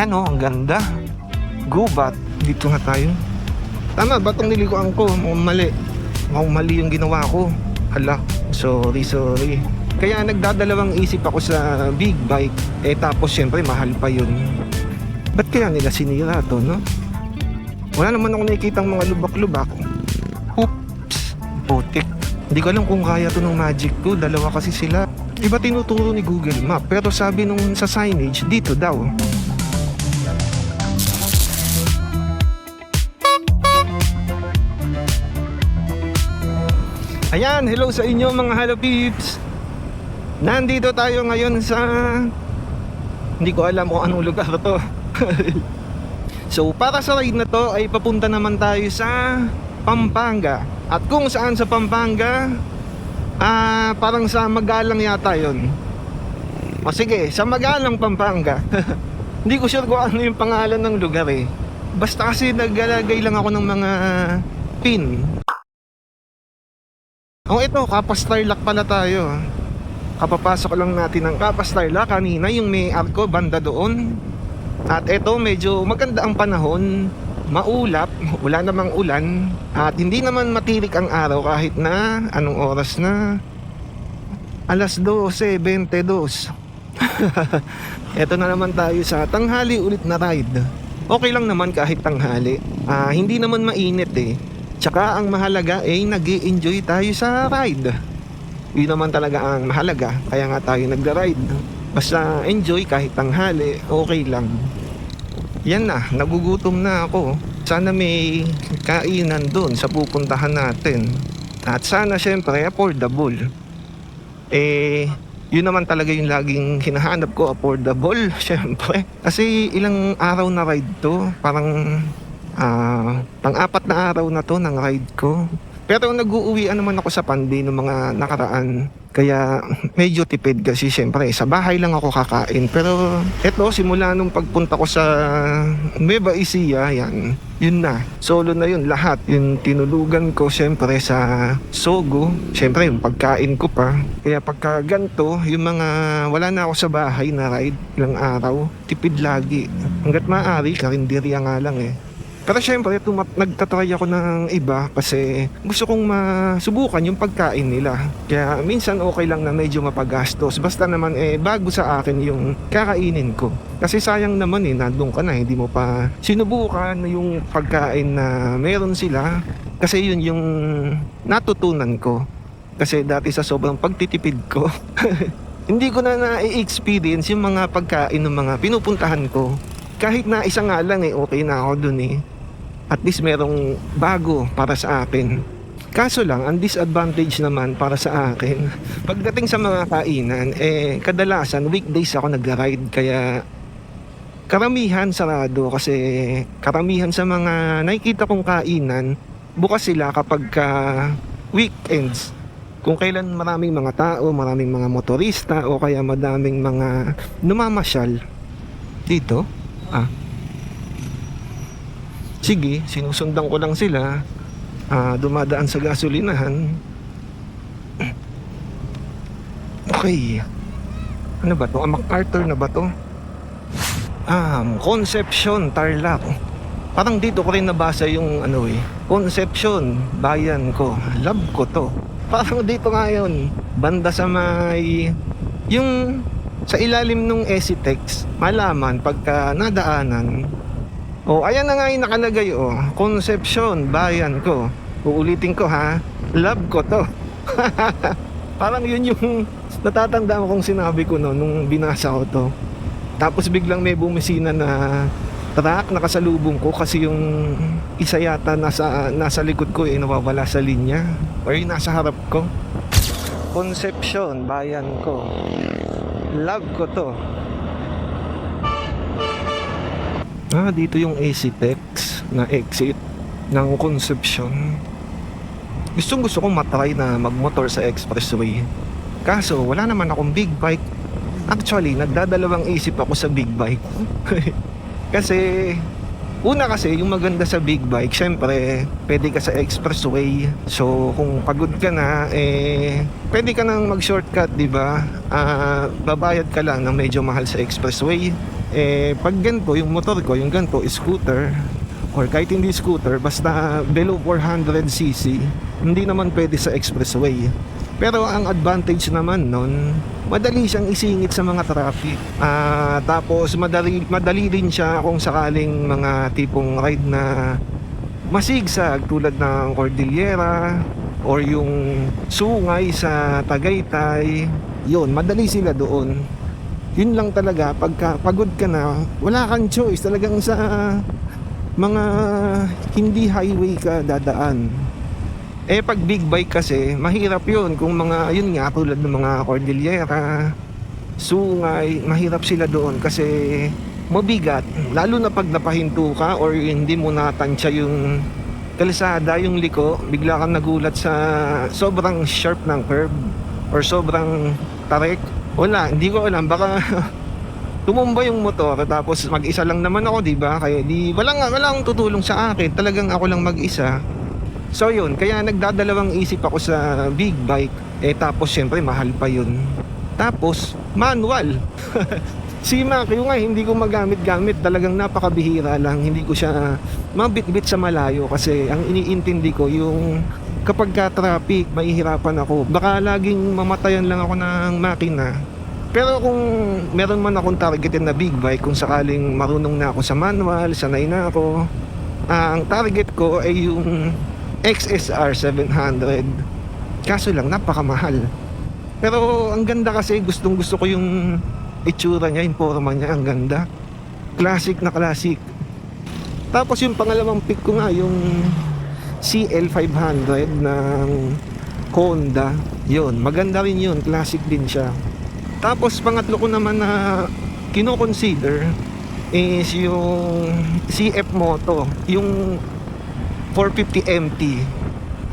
Ano, ang ganda. Gubat. Dito nga tayo. Tama, batong nilikuan ko. Mali. Mali yung ginawa ko. Hala, sorry, sorry. Kaya nagdadalawang isip ako sa big bike. Eh tapos syempre mahal pa yun. Ba't kaya nila sinira to, no? Wala naman ako nakikitang mga lubak-lubak. Oops, putik. Hindi ko alam kung kaya to ng magic ko. Dalawa kasi sila. Iba tinuturo ni Google Map. Pero sabi nung sa signage, dito daw. Ayan, hello sa inyo mga Hello Peeps. Nandito tayo ngayon sa... Hindi ko alam kung anong lugar to. so, para sa ride na to ay papunta naman tayo sa Pampanga. At kung saan sa Pampanga, ah, parang sa Magalang yata yon. O sige, sa Magalang, Pampanga. Hindi ko sure kung ano yung pangalan ng lugar eh. Basta kasi naglalagay lang ako ng mga pin Oh, ito, Kapas Tarlac pala tayo. Kapapasok lang natin ng Kapas Tarlac kanina yung may arko banda doon. At ito, medyo maganda ang panahon. Maulap, wala namang ulan. At hindi naman matirik ang araw kahit na anong oras na. Alas 12.22. ito na naman tayo sa tanghali ulit na ride. Okay lang naman kahit tanghali. Ah, hindi naman mainit eh. Tsaka ang mahalaga ay nag enjoy tayo sa ride. Yun naman talaga ang mahalaga. Kaya nga tayo nagra-ride. Basta enjoy kahit tanghali, okay lang. Yan na, nagugutom na ako. Sana may kainan doon sa pupuntahan natin. At sana syempre affordable. Eh, yun naman talaga yung laging hinahanap ko, affordable, syempre. Kasi ilang araw na ride to, parang Ah, pang-apat na araw na to ng ride ko. Pero nag-uuwian naman ako sa Pandi ng mga nakaraan. Kaya medyo tipid kasi syempre sa bahay lang ako kakain. Pero eto simula nung pagpunta ko sa Nueva Ecija, yan. Yun na. Solo na yun lahat. Yung tinulugan ko syempre sa Sogo. Syempre yung pagkain ko pa. Kaya pagka ganito, yung mga wala na ako sa bahay na ride ilang araw, tipid lagi. Hanggat maaari, karinderya nga lang eh. Pero syempre, tumat nagtatry ako ng iba kasi gusto kong masubukan yung pagkain nila. Kaya minsan okay lang na medyo mapagastos. Basta naman eh bago sa akin yung kakainin ko. Kasi sayang naman eh, nandun ka na, hindi mo pa sinubukan yung pagkain na meron sila. Kasi yun yung natutunan ko. Kasi dati sa sobrang pagtitipid ko, hindi ko na na-experience yung mga pagkain ng mga pinupuntahan ko. Kahit na isa nga lang eh, okay na ako dun eh at least merong bago para sa akin. Kaso lang, ang disadvantage naman para sa akin, pagdating sa mga kainan, eh, kadalasan, weekdays ako nag-ride, kaya karamihan sarado kasi karamihan sa mga nakikita kong kainan, bukas sila kapag ka weekends. Kung kailan maraming mga tao, maraming mga motorista, o kaya madaming mga numamasyal dito. Ah, sige, sinusundan ko lang sila. Ah, dumadaan sa gasolinahan. Okay. Ano ba to? Ah, MacArthur na ba to? Ah, Concepcion, Tarlac. Parang dito ko rin nabasa yung ano eh. Concepcion, bayan ko. Love ko to. Parang dito nga yun. Banda sa may... Yung sa ilalim nung Esitex, malaman pagka nadaanan, Oh, ayan na nga yung nakalagay oh. Concepcion, bayan ko. Uulitin ko ha. Love ko to. Parang yun yung natatandaan ko kung sinabi ko no, nung binasa ko to. Tapos biglang may bumisina na truck nakasalubong ko kasi yung isa yata nasa, nasa likod ko eh nawawala sa linya. Or yung nasa harap ko. Concepcion, bayan ko. Love ko to. Ah, dito yung AC-Tex na exit ng Concepcion. Gustong gusto kong matry na magmotor sa expressway. Kaso, wala naman akong big bike. Actually, nagdadalawang isip ako sa big bike. kasi, una kasi, yung maganda sa big bike, syempre, pwede ka sa expressway. So, kung pagod ka na, eh, pwede ka nang mag-shortcut, di ba? Ah, babayad ka lang ng medyo mahal sa expressway Eh, pag ganito, yung motor ko, yung ganito, scooter, or kahit hindi scooter, basta below 400cc, hindi naman pwede sa expressway. Pero ang advantage naman nun, madali siyang isingit sa mga traffic. Ah, tapos madali, madali rin siya kung sakaling mga tipong ride na masigsag tulad ng Cordillera or yung sungay sa Tagaytay. Yun, madali sila doon. Yun lang talaga, pagka pagod ka na, wala kang choice. Talagang sa mga hindi highway ka dadaan. Eh pag big bike kasi, mahirap yun. Kung mga, yun nga, tulad ng mga Cordillera, Sungay, mahirap sila doon kasi mabigat. Lalo na pag napahinto ka or hindi mo natansya yung kalsada, yung liko, bigla kang nagulat sa sobrang sharp ng curve or sobrang tarik. Wala, hindi ko alam. Baka tumumba yung motor tapos mag-isa lang naman ako, di ba? Kaya di, walang, walang tutulong sa akin. Talagang ako lang mag-isa. So yun, kaya nagdadalawang isip ako sa big bike. Eh tapos syempre mahal pa yun. Tapos manual. si Macchio nga hindi ko magamit-gamit. Talagang napakabihira lang. Hindi ko siya mabitbit sa malayo kasi ang iniintindi ko yung kapag ka traffic, mahihirapan ako. Baka laging mamatayan lang ako ng makina. Pero kung meron man akong targeted na big bike, kung sakaling marunong na ako sa manual, sanay na ako, ah, ang target ko ay yung XSR 700 kaso lang napakamahal. Pero ang ganda kasi gustong gusto ko yung itsura niya yung forma niya ang ganda. Classic na classic. Tapos yung pangalawang pick ko nga yung CL500 ng Honda. Yun maganda rin yun classic din siya. Tapos pangatlo ko naman na kino-consider is yung CF Moto. Yung 450 MT.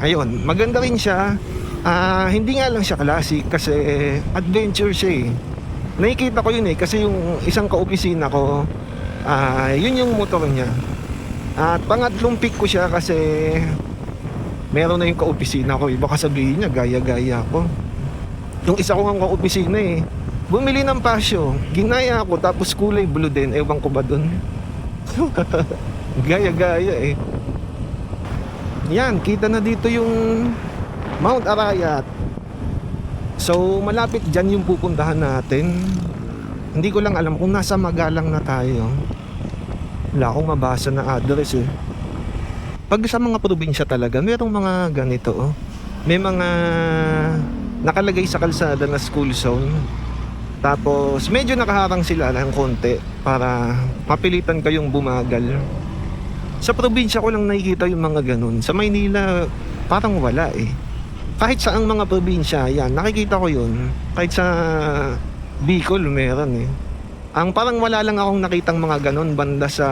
Ayun, maganda rin siya. Ah, hindi nga lang siya classic kasi adventure siya eh. Nakikita ko yun eh kasi yung isang kaopisina ko, ah, yun yung motor niya. At pangatlong pick ko siya kasi meron na yung kaopisina ko. Iba sabihin niya, gaya-gaya ko. Yung isa ko nga kaopisina eh, bumili ng pasyo. Ginaya ako tapos kulay blue din. Ewan ko ba dun? Gaya-gaya eh. Yan, kita na dito yung Mount Arayat. So, malapit dyan yung pupuntahan natin. Hindi ko lang alam kung nasa Magalang na tayo. Wala akong mabasa na address eh. Pag sa mga probinsya talaga, merong mga ganito oh. May mga nakalagay sa kalsada na school zone. Tapos, medyo nakaharang sila ng konti para mapilitan kayong bumagal. Sa probinsya ko lang nakikita yung mga ganun. Sa Maynila, parang wala eh. Kahit sa ang mga probinsya, yan, nakikita ko yun. Kahit sa Bicol, meron eh. Ang parang wala lang akong nakitang mga ganun banda sa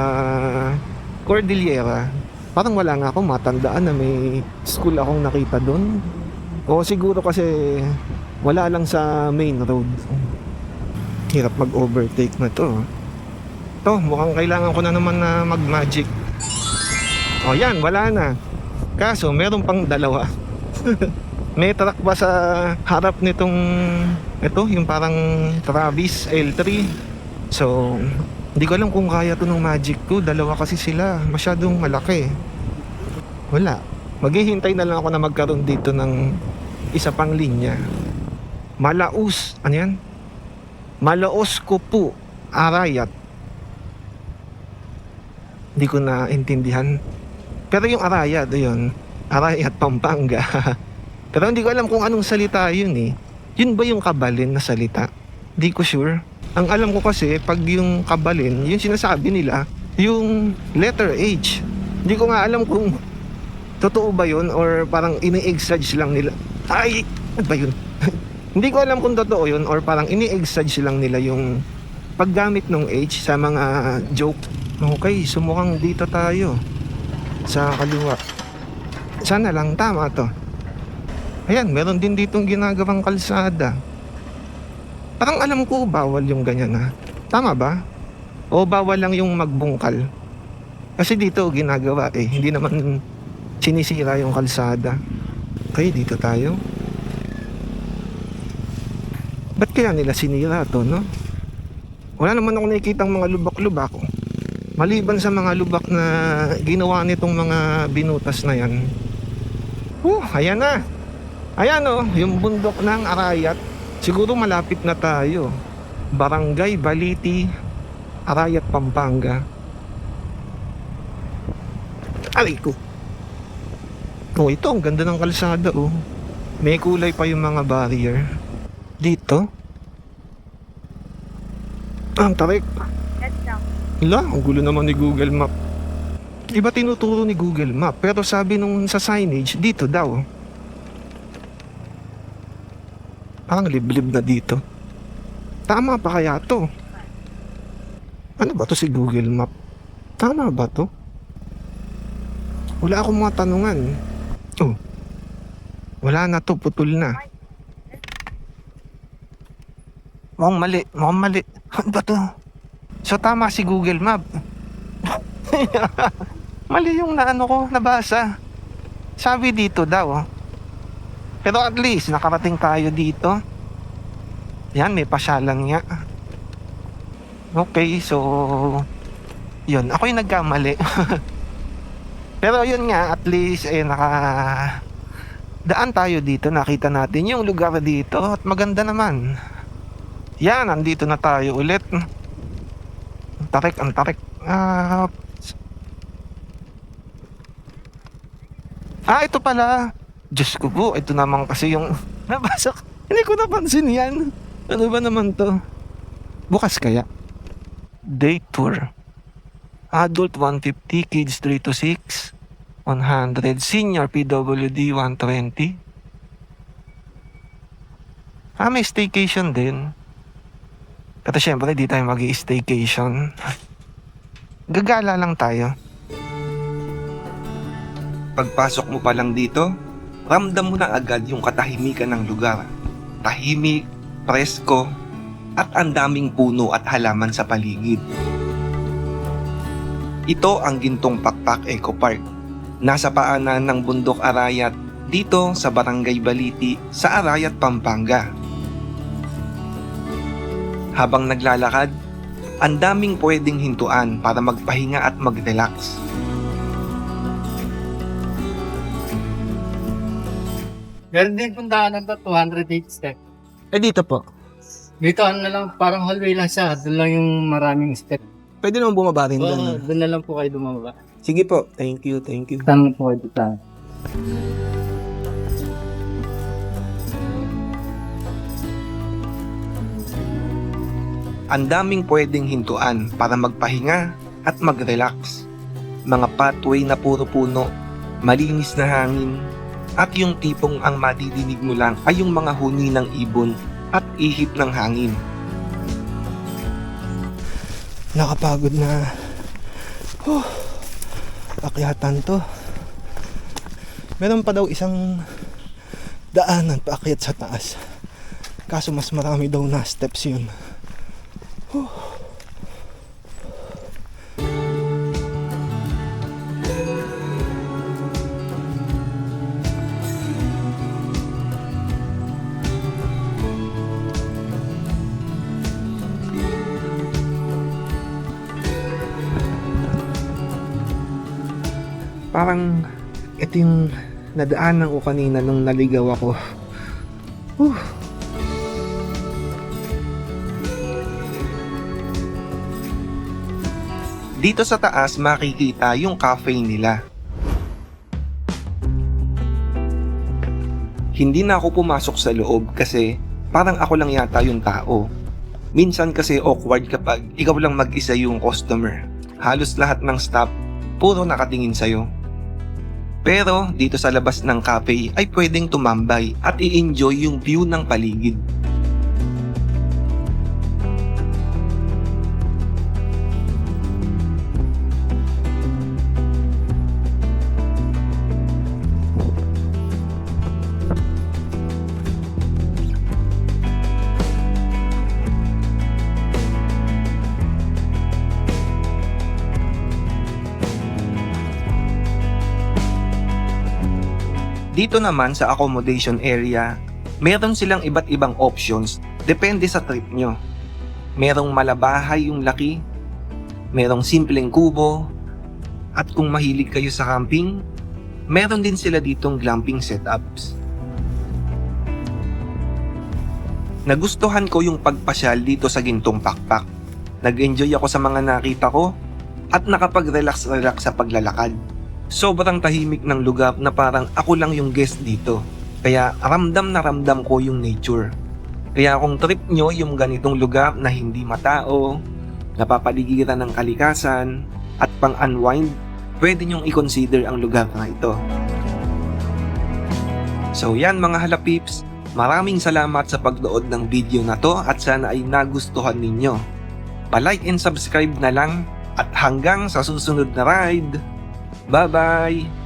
Cordillera. Parang wala nga akong matandaan na may school akong nakita doon. O siguro kasi wala lang sa main road. Hirap mag-overtake na to. To, mukhang kailangan ko na naman na mag-magic. O yan, wala na. Kaso, meron pang dalawa. May truck ba sa harap nitong ito, yung parang Travis L3. So, hindi ko alam kung kaya to ng Magic ko. Dalawa kasi sila. Masyadong malaki. Wala. Maghihintay na lang ako na magkaroon dito ng isa pang linya. Malaus. Ano yan? Malaos ko po. Arayat. Hindi ko na intindihan. Pero yung Arayat, yun. Arayat, Pampanga. Pero hindi ko alam kung anong salita yun eh. Yun ba yung kabalin na salita? Di ko sure. Ang alam ko kasi, pag yung kabalin, yung sinasabi nila, yung letter H. Hindi ko nga alam kung totoo ba yun or parang ini-exage lang nila. Ay! Ano ba yun? Hindi ko alam kung totoo yun or parang ini-exage lang nila yung paggamit ng H sa mga joke. Okay, sumukhang dito tayo sa kaliwa. Sana lang tama to. Ayan, meron din ditong ginagawang kalsada. Parang alam ko bawal yung ganyan ha. Tama ba? O bawal lang yung magbungkal? Kasi dito ginagawa eh. Hindi naman sinisira yung kalsada. Okay, dito tayo. Ba't kaya nila sinira to, no? Wala naman ako nakikitang mga lubak-lubak. Maliban sa mga lubak na ginawa nitong mga binutas na yan. Oh, ayan na. Ayan oh, yung bundok ng Arayat. Siguro malapit na tayo. Barangay Baliti, Arayat, Pampanga. Aray ko. Oh, ito, ang ganda ng kalsada oh. May kulay pa yung mga barrier. Dito? Ah, ang tarik. Wala, ang gulo naman ni Google Map. Iba tinuturo ni Google Map, pero sabi nung sa signage, dito daw. Parang liblib na dito. Tama pa kaya to? Ano ba to si Google Map? Tama ba to? Wala akong mga tanungan. Oh. Wala na to, putol na. Mukhang mali, mukhang mali. Ano ba to? So tama si Google Map. Mali yung naano ko, nabasa. Sabi dito daw. Pero at least nakarating tayo dito. Yan, may pasyalan nga. Okay, so yun, ako yung nagkamali. Pero yun nga, at least eh naka daan tayo dito, nakita natin yung lugar dito at maganda naman. Yan, nandito na tayo ulit. Tarik, ang tarik. Ah, ah, ito pala. Diyos ko po, ito naman kasi yung nabasa. Hindi ko napansin yan. Ano ba naman to? Bukas kaya? Day tour. Adult 150, kids 3 to 6. 100. Senior PWD 120. Ah, may staycation din. Pero syempre, di tayo mag staycation Gagala lang tayo. Pagpasok mo pa lang dito, ramdam mo na agad yung katahimikan ng lugar. Tahimik, presko, at ang daming puno at halaman sa paligid. Ito ang Gintong Pakpak Eco Park. Nasa paanan ng Bundok Arayat dito sa Barangay Baliti sa Arayat, Pampanga. Habang naglalakad, ang daming pwedeng hintuan para magpahinga at mag-relax. Meron din pong daanan to, 208 step. Eh dito po, Dito ano na lang, parang hallway lang siya. Doon lang yung maraming step. pwede naman bumaba rin Oo, doon na lang po kayo dumababa. Sige po, thank you, thank you. Tanong po kayo dito. Ang daming pwedeng hintuan para magpahinga at mag-relax. Mga pathway na puro puno, malinis na hangin, at yung tipong ang madidinig mo lang ay yung mga huni ng ibon at ihip ng hangin. Nakapagod na. Huh. Akyatan to. Meron pa daw isang daanan paakyat sa taas. Kaso mas marami daw na steps yun. Parang ito yung nadaanan ko kanina nung naligaw ako. Whew. Dito sa taas makikita yung cafe nila. Hindi na ako pumasok sa loob kasi parang ako lang yata yung tao. Minsan kasi awkward kapag ikaw lang mag-isa yung customer. Halos lahat ng staff puro nakatingin sa'yo. Pero dito sa labas ng cafe ay pwedeng tumambay at i-enjoy yung view ng paligid. Dito naman sa accommodation area, meron silang iba't ibang options depende sa trip nyo. Merong malabahay yung laki, merong simpleng kubo, at kung mahilig kayo sa camping, meron din sila ditong glamping setups. Nagustuhan ko yung pagpasyal dito sa Gintong Pakpak. Nag-enjoy ako sa mga nakita ko at nakapag-relax-relax sa paglalakad. Sobrang tahimik ng lugar na parang ako lang yung guest dito. Kaya ramdam na ramdam ko yung nature. Kaya kung trip nyo yung ganitong lugar na hindi matao, napapaligiran ng kalikasan, at pang-unwind, pwede nyong i-consider ang lugar na ito. So yan mga halapips, maraming salamat sa pagnood ng video na to at sana ay nagustuhan ninyo. Pa-like and subscribe na lang at hanggang sa susunod na ride. Bye-bye!